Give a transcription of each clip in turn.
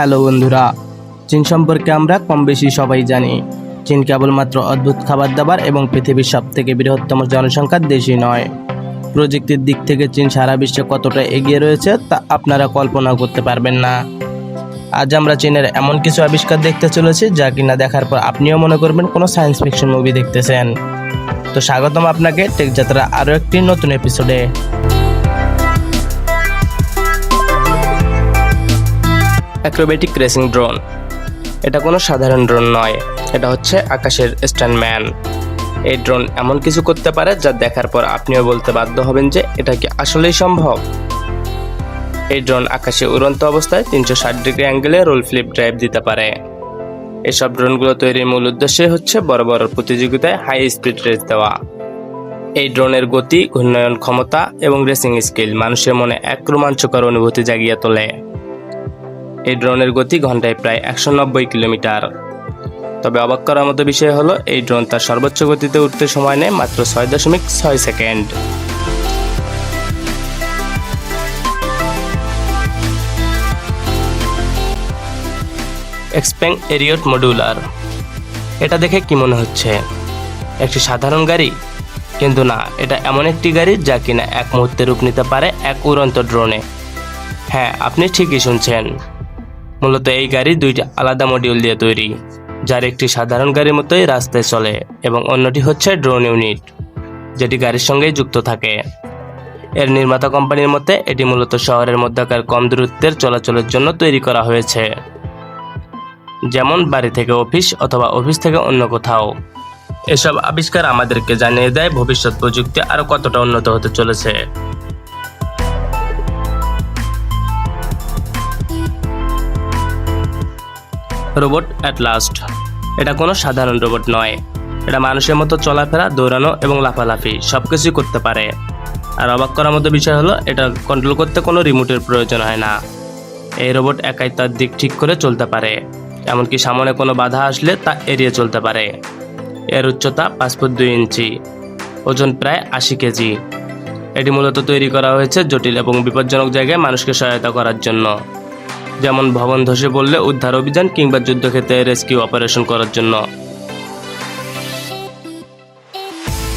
Hello বন্ধুরা, চীন সম্পর্কে আমরা কম বেশি সবাই জানি। চীন কেবলমাত্র অদ্ভুত খাবার দাবার এবং পৃথিবীর সব থেকে বৃহত্তম জনসংখ্যার দেশই নয়। প্রযুক্তির দিক থেকে চীন সারা বিশ্বে কতটা এগিয়ে রয়েছে তা আপনারা কল্পনা করতে পারবেন না। আজ আমরা চীনের এমন কিছু আবিষ্কার দেখতে চলেছি যা কিনা দেখার পর আপনিও মনে করবেন কোনো সায়েন্স ফিকশন মুভি দেখতেছেন। তো স্বাগতম আপনাকে টেক যাত্রা আরও একটি নতুন এপিসোডে অ্যাক্রোবেটিক রেসিং ড্রোন। এটা কোনো সাধারণ ড্রোন নয়। এটা হচ্ছে আকাশের স্ট্যান্ডম্যান। এই ড্রোন এমন কিছু করতে পারে যা দেখার পর আপনিও বলতে বাধ্য হবেন যে এটা কি আসলেই সম্ভব। এই ড্রোন আকাশে উড়ন্ত অবস্থায় তিনশো ষাট ডিগ্রি অ্যাঙ্গেলে রোল ফ্লিপ ড্রাইভ দিতে পারে। এসব ড্রোনগুলো তৈরির মূল উদ্দেশ্যই হচ্ছে বড় বড় প্রতিযোগিতায় হাই স্পিড রেস দেওয়া। এই ড্রোনের গতি, ঘূর্ণয়ন ক্ষমতা এবং রেসিং স্কিল মানুষের মনে এক রোমাঞ্চকর অনুভূতি জাগিয়ে তোলে। এই ড্রোনের গতি ঘন্টায় প্রায় একশো নব্বই কিলোমিটার। তবে অবাক করার মতো বিষয় হলো, এই ড্রোন তার সর্বোচ্চ গতিতে উঠতে সময় নেয় মাত্র ছয় দশমিক ছয় সেকেন্ড। এক্সপ্যাং এরিয়ট মডুলার। এটা দেখে কি মনে হচ্ছে? একটি সাধারণ গাড়ি? কিন্তু না, এটা এমন একটি গাড়ি যা কিনা এক মুহূর্তে রূপ নিতে পারে এক উড়ন্ত ড্রোনে। হ্যাঁ আপনি ঠিকই শুনছেন। মূলত এই গাড়ি দুইটি আলাদা মডিউল দিয়ে তৈরি, যার একটি সাধারণ গাড়ির মতোই রাস্তায় চলে এবং অন্যটি হচ্ছে ড্রোন ইউনিট যেটি গাড়ির সঙ্গেই যুক্ত থাকে। এর নির্মাতা কোম্পানির মতে, এটি মূলত শহরের মধ্যকার কম দূরত্বের চলাচলের জন্য তৈরি করা হয়েছে। যেমন বাড়ি থেকে অফিস অথবা অফিস থেকে অন্য কোথাও। এসব আবিষ্কার আমাদেরকে জানিয়ে দেয় ভবিষ্যৎ প্রযুক্তি আরও কতটা উন্নত হতে চলেছে। রোবট অ্যাট লাস্ট এটা কোনো সাধারণ রোবট নয়। এটা মানুষের মতো চলাফেরা, দৌড়ানো এবং লাফালাফি সব কিছুই করতে পারে। আর অবাক করার মতো বিষয় হলো, এটা কন্ট্রোল করতে কোনো রিমোটের প্রয়োজন হয় না। এই রোবট একাই তার দিক ঠিক করে চলতে পারে। এমনকি সামনে কোনো বাধা আসলে তা এড়িয়ে চলতে পারে। এর উচ্চতা পাঁচ ফুট দুই ইঞ্চি, ওজন প্রায় আশি কেজি। এটি মূলত তৈরি করা হয়েছে জটিল এবং বিপজ্জনক জায়গায় মানুষকে সহায়তা করার জন্য। যেমন ভবন ধসে পড়লে উদ্ধার অভিযান কিংবা যুদ্ধক্ষেত্রে রেস্কিউ অপারেশন করার জন্য।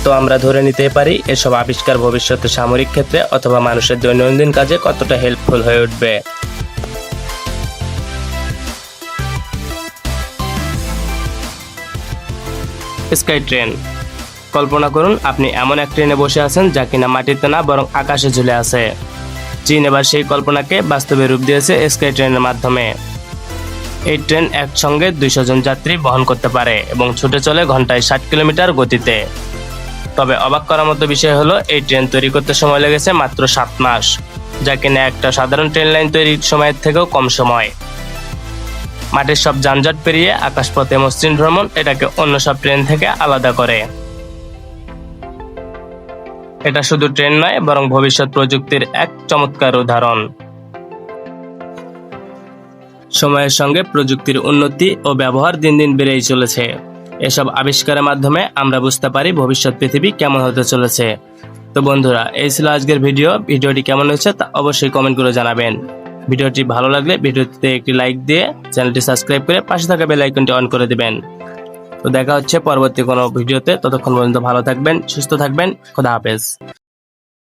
তো আমরা ধরে নিতে পারি, এসব আবিষ্কার ভবিষ্যতে সামরিক ক্ষেত্রে অথবা মানুষের দৈনন্দিন কাজে কতটা হেল্পফুল হয়ে উঠবে? Sky train. কল্পনা করুন, আপনি এমন এক ট্রেনে বসে আছেন যা কিনা মাটিতে না, বরং আকাশে ঝুলে আছে। চীন এবার সেই কল্পনাকে বাস্তবে রূপ দিয়েছে স্কাই ট্রেনের মাধ্যমে। এই ট্রেন একসঙ্গে দুইশো জন যাত্রী বহন করতে পারে এবং ছুটে চলে ঘন্টায় ষাট কিলোমিটার গতিতে। তবে অবাক করার মতো বিষয় হলো, এই ট্রেন তৈরি করতে সময় লেগেছে মাত্র সাত মাস, যা কিনা একটা সাধারণ ট্রেন লাইন তৈরির সময়ের থেকেও কম সময়। মাটির সব যানজট পেরিয়ে আকাশপথে মসৃণ ভ্রমণ এটাকে অন্য সব ট্রেন থেকে আলাদা করে। এটা শুধু ট্রেন নয়, বরং ভবিষ্যৎ প্রযুক্তির এক চমৎকার উদাহরণ। সময়ের সঙ্গে প্রযুক্তির উন্নতি ও ব্যবহার দিন দিন বেড়েই চলেছে। এসব আবিষ্কারের মাধ্যমে আমরা বুঝতে পারি ভবিষ্যৎ পৃথিবী কেমন হতে চলেছে। তো বন্ধুরা, এই ছিল আজকের ভিডিও। ভিডিওটি কেমন হয়েছে তা অবশ্যই কমেন্ট করে জানাবেন। ভিডিওটি ভালো লাগলে ভিডিওটিতে একটি লাইক দিয়ে চ্যানেলটি সাবস্ক্রাইব করে পাশে থাকা বেল আইকনটি অন করে দিবেন। তো দেখা হচ্ছে পরবর্তী কোনো ভিডিওতে। ততক্ষণ পর্যন্ত ভালো থাকবেন সুস্থ থাকবেন খোদা হাফেজ।